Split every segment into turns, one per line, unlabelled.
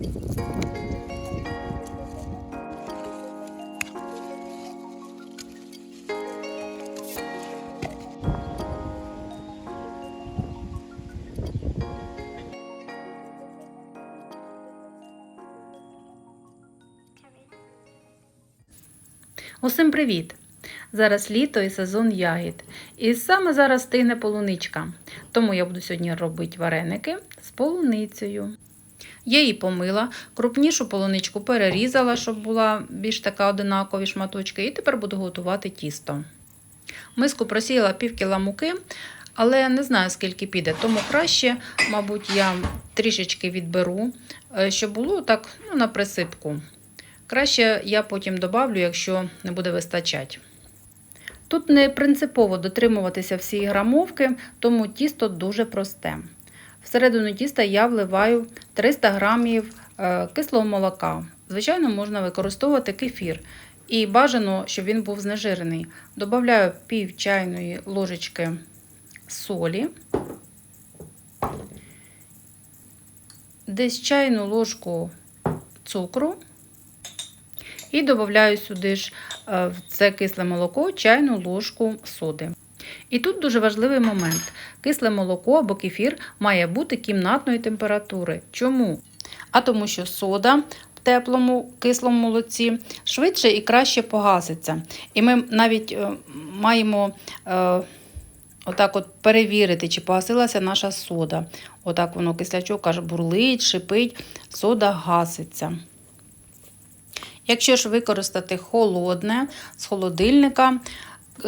Усім привіт! Зараз літо і сезон ягід. І саме зараз стигне полуничка. Тому я буду сьогодні робити вареники з полуницею. Я її помила, крупнішу полуничку перерізала, щоб була більш така одинакові шматочки, і тепер буду готувати тісто. Миску просіяла пів кіла муки, але не знаю, скільки піде, тому краще, мабуть, я трішечки відберу, е, щоб було так ну, на присипку. Краще я потім добавлю, якщо не буде вистачати. Тут не принципово дотримуватися всієї грамовки, тому тісто дуже просте. Всередину тіста я вливаю 300 грамів е, кислого молока. Звичайно, можна використовувати кефір. І бажано, щоб він був знежирений. Добавляю пів чайної ложечки солі, десь чайну ложку цукру. І додаю сюди ж е, в це кисле молоко чайну ложку соди. І тут дуже важливий момент: кисле молоко або кефір має бути кімнатної температури. Чому? А тому що сода в теплому кислому молоці швидше і краще погаситься. І ми навіть е, маємо е, отак от перевірити, чи погасилася наша сода. Отак воно кислячок аж бурлить, шипить, сода гаситься. Якщо ж використати холодне з холодильника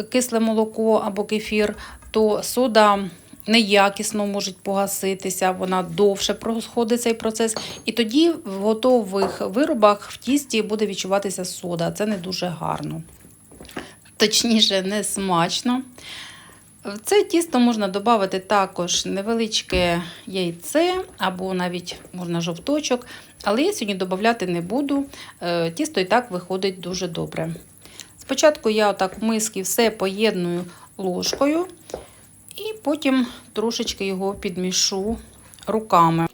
кисле молоко або кефір, то сода неякісно може погаситися, вона довше проходить цей процес. І тоді в готових виробах в тісті буде відчуватися сода. Це не дуже гарно. Точніше, не смачно. В це тісто можна додати також невеличке яйце або навіть можна жовточок, але я сьогодні додати не буду. Е, Тісто і так виходить дуже добре. Спочатку я отак в миски все поєдную ложкою і потім трошечки його підмішу руками.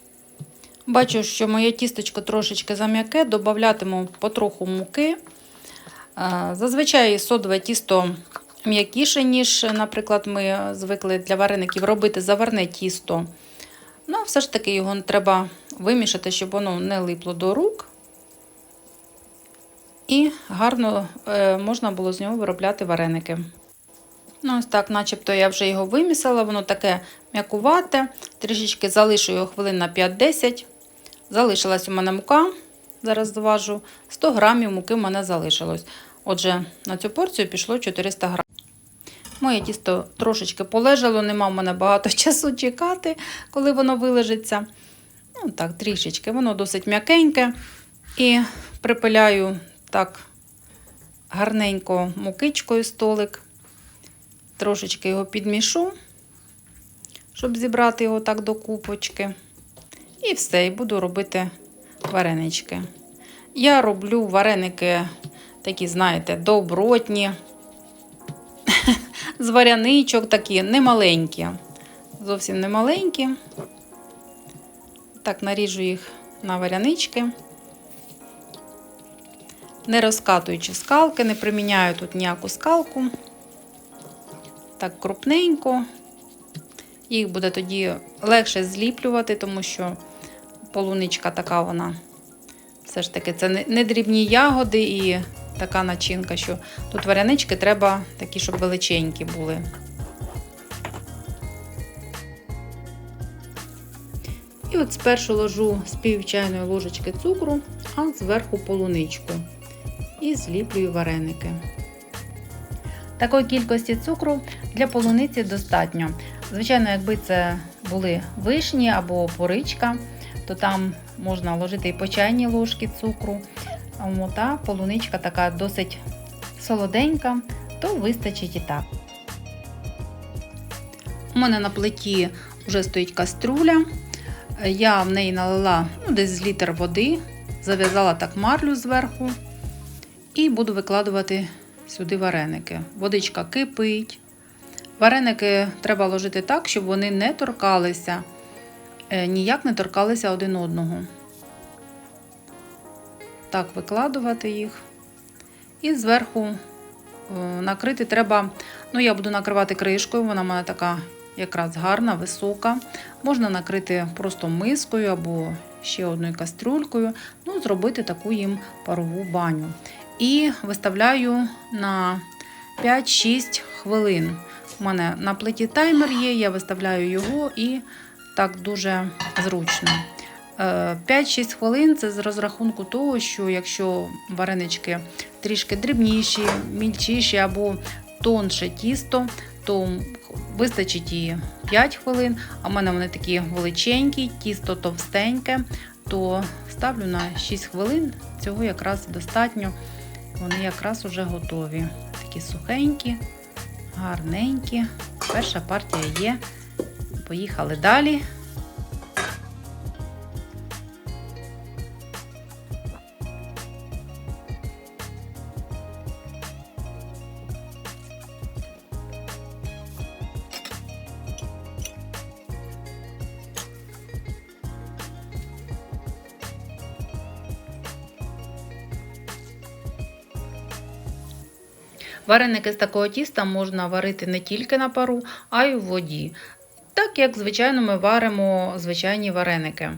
Бачу, що моє тістечко трошечки зам'яке, додатиму потроху муки. Е, Зазвичай содове тісто м'якіше, ніж, наприклад, ми звикли для вареників робити заварне тісто. Ну, все ж таки його треба вимішати, щоб воно не липло до рук. І гарно е, можна було з нього виробляти вареники. Ну, ось так, начебто я вже його вимісила, воно таке м'якувате. Трішечки залишу його хвилин на 5-10. Залишилась у мене мука, зараз зважу. 100 грамів муки в мене залишилось. Отже, на цю порцію пішло 400 грамів. Моє тісто трошечки полежало, нема в мене багато часу чекати, коли воно вилежиться. Ну, так, трішечки, воно досить м'якеньке. І припиляю так гарненько мукичкою столик. Трошечки його підмішу, щоб зібрати його так до купочки. І все, і буду робити варенички. Я роблю вареники такі, знаєте, добротні з варяничок такі немаленькі. Зовсім немаленькі. Так, наріжу їх на варянички. Не розкатуючи скалки, не приміняю тут ніяку скалку. Так, крупненько. Їх буде тоді легше зліплювати, тому що полуничка така вона. Все ж таки, це не дрібні ягоди і така начинка, що тут варянички треба такі, щоб величенькі були. І от спершу ложу з пів чайної ложечки цукру, а зверху полуничку. І зліплюю вареники. Такої кількості цукру для полуниці достатньо. Звичайно, якби це були вишні або поричка, то там можна ложити і по чайній ложці цукру. Та полуничка така досить солоденька, то вистачить і так. У мене на плиті вже стоїть каструля. Я в неї налила ну, десь з літр води, зав'язала так марлю зверху і буду викладувати сюди вареники. Водичка кипить. Вареники треба ложити так, щоб вони не торкалися, ніяк не торкалися один одного. так викладувати їх. І зверху е, накрити треба, ну я буду накривати кришкою, вона в мене така якраз гарна, висока. Можна накрити просто мискою або ще одною кастрюлькою, ну, зробити таку їм парову баню. І виставляю на 5-6 хвилин. У мене на плиті таймер є, я виставляю його і так дуже зручно. Е, 5-6 хвилин це з розрахунку того, що якщо варенички трішки дрібніші, мільчіші або тонше тісто, то вистачить і 5 хвилин. А в мене вони такі величенькі, тісто товстеньке, то ставлю на 6 хвилин. Цього якраз достатньо. Вони якраз уже готові. Такі сухенькі, гарненькі. Перша партія є. Поїхали далі. Вареники з такого тіста можна варити не тільки на пару, а й у воді. Так як, звичайно, ми варимо звичайні вареники.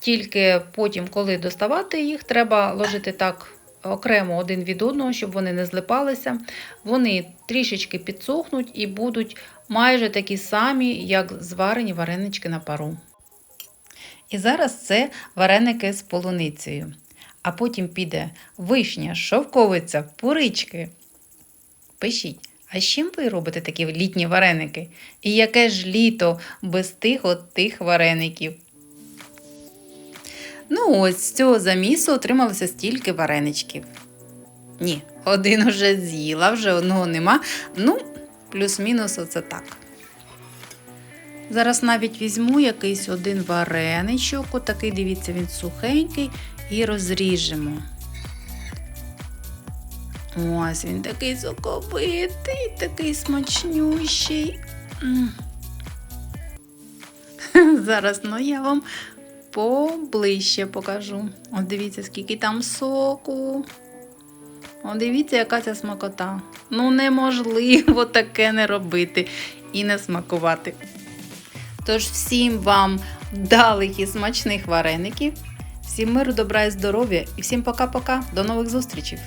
Тільки потім, коли доставати їх, треба ложити так окремо один від одного, щоб вони не злипалися. Вони трішечки підсохнуть і будуть майже такі самі, як зварені варенички на пару. І зараз це вареники з полуницею. А потім піде вишня, шовковиця, пурички. Пишіть, а з чим ви робите такі літні вареники? І яке ж літо без тих от тих вареників? Ну, ось з цього замісу отрималося стільки вареничків. Ні, один уже з'їла, вже одного нема. Ну, плюс-мінус оце так. Зараз навіть візьму якийсь один вареничок, отакий, дивіться, він сухенький, і розріжемо. Ось він такий соковитий, такий смачнющий. Зараз ну, я вам поближче покажу. От дивіться, скільки там соку. От дивіться, яка ця смакота. Ну, неможливо таке не робити і не смакувати. Тож всім вам вдалих і смачних вареників, всім миру, добра і здоров'я і всім пока-пока. До нових зустрічей!